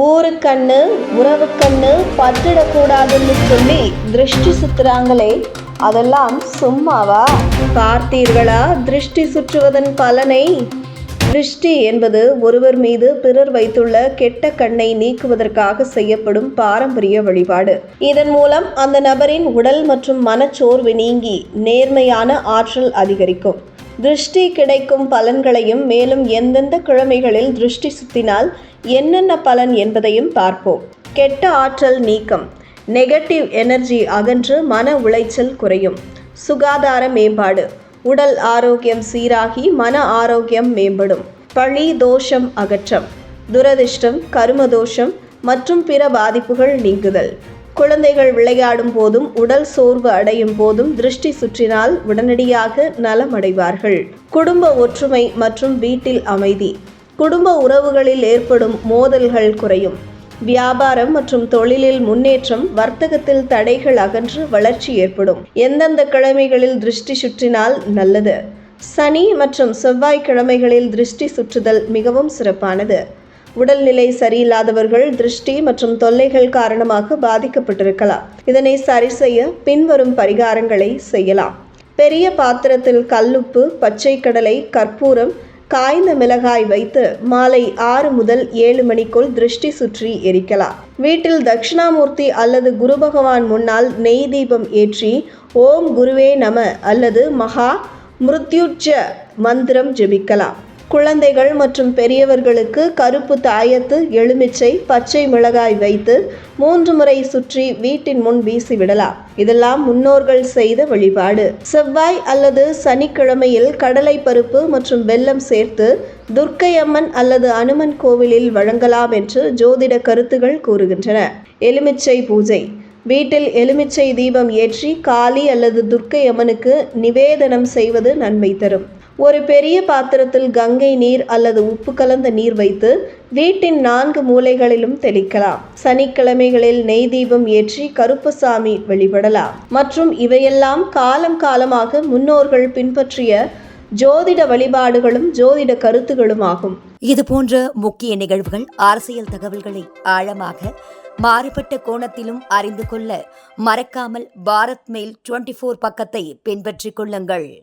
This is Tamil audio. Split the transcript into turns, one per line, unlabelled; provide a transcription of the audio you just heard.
ஊருக்கண்ணு உறவுக்கண்ணு பற்றிடக்கூடாதுன்னு சொல்லி திருஷ்டி சுத்துறாங்களே அதெல்லாம் சும்மாவா? பார்த்தீர்களா? திருஷ்டி சுற்றுவதன் பலனை? திருஷ்டி என்பது ஒருவர் மீது பிறர் வைத்துள்ள கெட்ட கண்ணை நீக்குவதற்காக செய்யப்படும் பாரம்பரிய வழிபாடு. இதன் மூலம் அந்த நபரின் உடல் மற்றும் மனச்சோர்வு நீங்கி நேர்மையான ஆற்றல் அதிகரிக்கும். திருஷ்டி கிடைக்கும் பலன்களையும் மேலும் எந்தெந்த கிழமைகளில் திருஷ்டி சுத்தினால் என்னென்ன பலன் என்பதையும் பார்ப்போம். கெட்ட ஆற்றல் நீக்கம். நெகட்டிவ் எனர்ஜி அகன்று மன உளைச்சல் குறையும். சுகாதார மேம்பாடு. உடல் ஆரோக்கியம் சீராகி மன ஆரோக்கியம் மேம்படும். பழி தோஷம் அகற்றம். துரதிர்ஷ்டம் கரும தோஷம் மற்றும் பிற பாதிப்புகள் நீங்குதல். குழந்தைகள் விளையாடும் போதும் உடல் சோர்வு அடையும் போதும் திருஷ்டி சுற்றினால் உடனடியாக நலமடைவார்கள் குடும்ப ஒற்றுமை மற்றும் வீட்டில் அமைதி. குடும்ப உறவுகளில் ஏற்படும் மோதல்கள் குறையும். வியாபாரம் மற்றும் தொழிலில் முன்னேற்றம் வர்த்தகத்தில் தடைகள் அகன்று வளர்ச்சி ஏற்படும். எந்தெந்த கிழமைகளில் திருஷ்டி சுற்றினால் நல்லது? சனி மற்றும் செவ்வாய் கிழமைகளில் திருஷ்டி சுற்றுதல் மிகவும் சிறப்பானது. உடல்நிலை சரியில்லாதவர்கள் திருஷ்டி மற்றும் தொல்லைகள் காரணமாக பாதிக்கப்பட்டிருக்கலாம். இதனை சரி செய்ய பின்வரும் பரிகாரங்களை செய்யலாம். பெரிய பாத்திரத்தில் கல்லுப்பு பச்சை கடலை கற்பூரம் காய்ந்த மிளகாய் வைத்து மாலை ஆறு முதல் ஏழு மணிக்குள் திருஷ்டி சுற்றி எரிக்கலாம். வீட்டில் தட்சிணாமூர்த்தி அல்லது குரு பகவான் முன்னால் நெய் தீபம் ஏற்றி ஓம் குருவே நம அல்லது மகா மிருத்யுஜ மந்திரம் ஜெபிக்கலாம். குழந்தைகள் மற்றும் பெரியவர்களுக்கு கருப்பு தாயத்து எலுமிச்சை பச்சை மிளகாய் வைத்து மூன்று முறை சுற்றி வீட்டின் முன் வீசி விடலாம் இதெல்லாம் முன்னோர்கள் செய்த வழிபாடு. செவ்வாய் அல்லது சனிக்கிழமையில் கடலை பருப்பு மற்றும் வெல்லம் சேர்த்து துர்க்கையம்மன் அல்லது அனுமன் கோவிலில் வழங்கலாம் என்று ஜோதிட கருத்துகள் கூறுகின்றன. எலுமிச்சை பூஜை. வீட்டில் எலுமிச்சை தீபம் ஏற்றி காளி அல்லது துர்க்கை அம்மனுக்கு நிவேதனம் செய்வது நன்மை தரும். ஒரு பெரிய பாத்திரத்தில் கங்கை நீர் அல்லது உப்பு கலந்த நீர் வைத்து வீட்டின் நான்கு மூலைகளிலும் தெளிக்கலாம். சனிக்கிழமைகளில் நெய் தீபம் ஏற்றி கருப்பசாமி வழிபடலாம். மற்றும் இவையெல்லாம் காலம் காலமாக முன்னோர்கள் பின்பற்றிய ஜோதிட வழிபாடுகளும் ஜோதிட கருத்துகளும் ஆகும்
இது போன்ற முக்கிய நிகழ்வுகள் அரசியல் தகவல்களை ஆழமாக மாறுபட்ட கோணத்திலும் அறிந்து கொள்ள மறக்காமல் பாரத் மெயில் டுவெண்டி ஃபோர் பக்கத்தை பின்பற்றிக் கொள்ளுங்கள்.